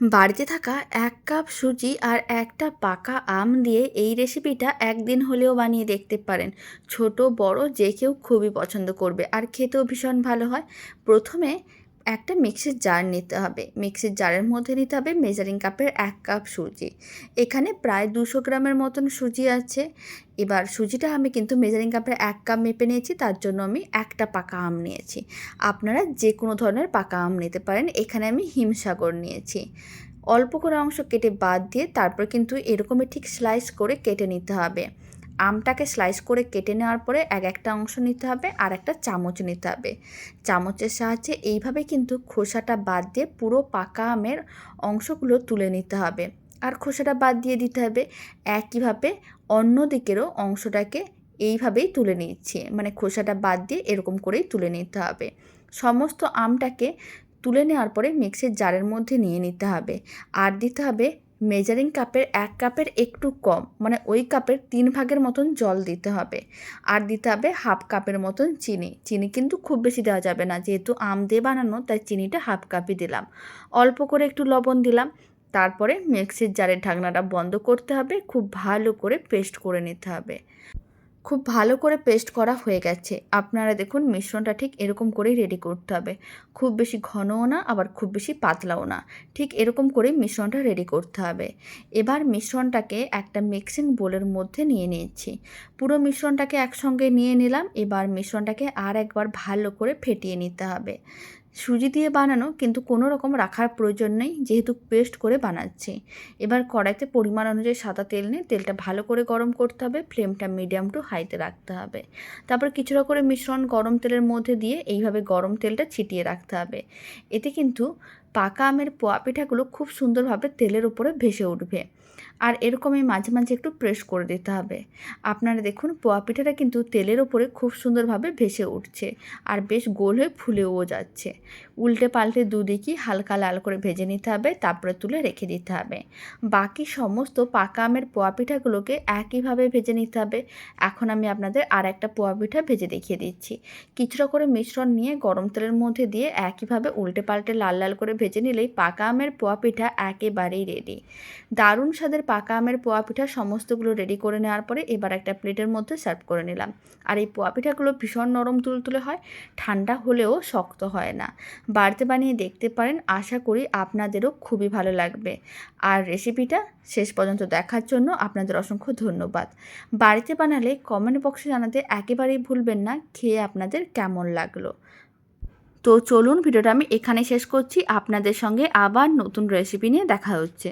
বাড়িতে থাকা এক কাপ সুজি আর একটা পাকা আম দিয়ে এই রেসিপিটা একদিন হলেও বানিয়ে দেখতে পারেন। ছোট, বড় যে কেউ খুবই পছন্দ করবে। আর খেতেও ভীষণ ভালো হয়। প্রথমে একটা মিক্সির জার নিতে হবে। মিক্সির জারের মধ্যে নিতে হবে মেজারিং কাপের এক কাপ সুজি। এখানে প্রায় দুশো গ্রামের মতন সুজি আছে। এবার সুজিটা আমি কিন্তু মেজারিং কাপের এক কাপ মেপে নিয়েছি, তার জন্য আমি একটা পাকা আম নিয়েছি। আপনারা যে কোনো ধরনের পাকা আম নিতে পারেন। এখানে আমি হিমসাগর নিয়েছি। অল্প করে অংশ কেটে বাদ দিয়ে তারপর কিন্তু এরকমই ঠিক স্লাইস করে কেটে নিতে হবে। আমটাকে স্লাইস করে কেটে নেওয়ার পরে এক একটা অংশ নিতে হবে আর একটা চামচ নিতে হবে। চামচের সাহায্যে এইভাবে কিন্তু খোসাটা বাদ দিয়ে পুরো পাকা আমের অংশগুলো তুলে নিতে হবে। আর খোসাটা বাদ দিয়ে দিতে হবে। একইভাবে অন্য দিকেরও অংশটাকে এইভাবেই তুলে নিচ্ছি। মানে খোসাটা বাদ দিয়ে এরকম করেই তুলে নিতে হবে। সমস্ত আমটাকে তুলে নেওয়ার পরে মিক্সির জারের মধ্যে নিয়ে নিতে হবে। আর দিতে হবে মেজারিং কাপের এক কাপের একটু কম মানে ওই কাপের তিন ভাগের মতন জল দিতে হবে। আর দিতে হবে হাফ কাপের মতন চিনি। চিনি কিন্তু খুব বেশি দেওয়া যাবে না। যেহেতু আম দিয়ে বানানো, তাই চিনিটা হাফ কাপই দিলাম। অল্প করে একটু লবণ দিলাম। তারপরে মিক্সির জারের ঢাকনাটা বন্ধ করতে হবে। খুব ভালো করে পেস্ট করে নিতে হবে। খুব ভালো করে পেস্ট করা হয়ে গেছে। আপনারা দেখুন মিশ্রণটা ঠিক এরকম করেই রেডি করতে হবে। খুব বেশি ঘনও না, আবার খুব বেশি পাতলাও না। ঠিক এরকম করেই মিশ্রণটা রেডি করতে হবে। এবার মিশ্রণটাকে একটা মিক্সিং বোলের মধ্যে নিয়ে নিয়েছি পুরো মিশ্রণটাকে একসঙ্গে নিয়ে নিলাম, এবার মিশ্রণটাকে আর একবার ভালো করে ফেটিয়ে নিতে হবে। সুজি দিয়ে বানানো কিন্তু কোনো রকম রাখার প্রয়োজন নেই, যেহেতু পেস্ট করে বানাচ্ছি। এবার কড়াইতে পরিমাণ অনুযায়ী সাদা তেল নিয়ে তেলটা ভালো করে গরম করতে হবে ফ্লেমটা মিডিয়াম টু হাইতে রাখতে হবে। তারপর কিছুটা করে মিশ্রণ গরম তেলের মধ্যে দিয়ে এইভাবে গরম তেলটা ছিটিয়ে রাখতে হবে। এতে কিন্তু পাকা আমের পোয়া পিঠাগুলো খুব সুন্দরভাবে তেলের উপরে ভেসে উঠবে। আর এরকমই মাঝে মাঝে একটু প্রেস করে দিতে হবে। আপনারা দেখুন, পোয়া পিঠাটা কিন্তু তেলের ওপরে খুব সুন্দরভাবে ভেসে উঠছে আর বেশ গোল হয়ে ফুলেও যাচ্ছে। উল্টে পাল্টে দুদিকই হালকা লাল করে ভেজে নিতে হবে, তারপরে তুলে রেখে দিতে হবে। বাকি সমস্ত পাকা আমের পোয়া পিঠাগুলোকে একইভাবে ভেজে নিতে হবে। এখন আমি আপনাদের আর একটা পোয়া পিঠা ভেজে দেখিয়ে দিচ্ছি। কিছুটা করে মিশ্রণ নিয়ে গরম তেলের মধ্যে দিয়ে একইভাবে উল্টে পাল্টে লাল লাল করে ভেজে নিলেই পাকা আমের পোয়া পিঠা একেবারেই রেডি দারুণ স্বাদের পাকা আমের পোয়া পিঠা সমস্তগুলো রেডি করে নেওয়ার পরে এবার একটা প্লেটের মধ্যে সার্ভ করে নিলাম। আর এই পোয়া পিঠাগুলো ভীষণ নরম তুলতুলে হয়, ঠান্ডা হলেও শক্ত হয় না। বাড়িতে বানিয়ে দেখতে পারেন, আশা করি আপনাদেরও খুবই ভালো লাগবে। আর রেসিপিটা শেষ পর্যন্ত দেখার জন্য আপনাদের অসংখ্য ধন্যবাদ। বাড়িতে বানালে কমেন্ট বক্সে জানাতে একেবারেই ভুলবেন না, খেয়ে আপনাদের কেমন লাগল? তো চলুন ভিডিওটা আমি এখানে শেষ করছি। আপনাদের সঙ্গে আবার নতুন রেসিপি নিয়ে দেখা হচ্ছে।